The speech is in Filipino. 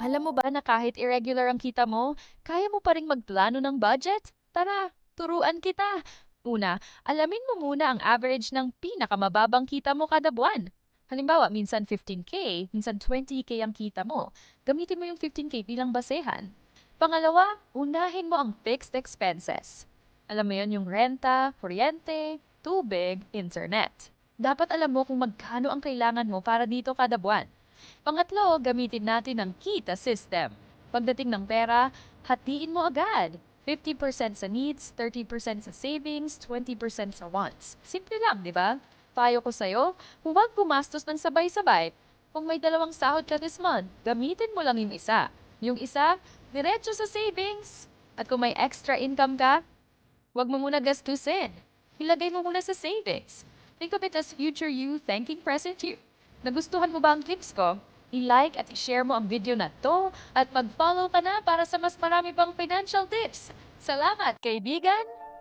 Alam mo ba na kahit irregular ang kita mo, kaya mo pa ring magplano ng budget? Tara, turuan kita. Una, alamin mo muna ang average ng pinakamababang kita mo kada buwan. Halimbawa, minsan 15K, minsan 20K ang kita mo. Gamitin mo yung 15K bilang basehan. Pangalawa, unahin mo ang fixed expenses. Alam mo yon yung renta, kuryente, tubig, internet. Dapat alam mo kung magkano ang kailangan mo para dito kada buwan. Pangatlo, gamitin natin ang kita system. Pagdating ng pera, hatiin mo agad. 50% sa needs, 30% sa savings, 20% sa wants. Simple lang, di ba? Payo ko sa'yo, huwag gumastos ng sabay-sabay. Kung may dalawang sahod ka this month, gamitin mo lang yung isa. Yung isa, diretso sa savings. At kung may extra income ka, huwag mo muna gastusin. Ilagay mo muna sa savings. Think of it as future you thanking present you. Nagustuhan mo ba ang tips ko? I-like at i-share mo ang video na to at mag-follow ka na para sa mas marami pang financial tips. Salamat, kaibigan!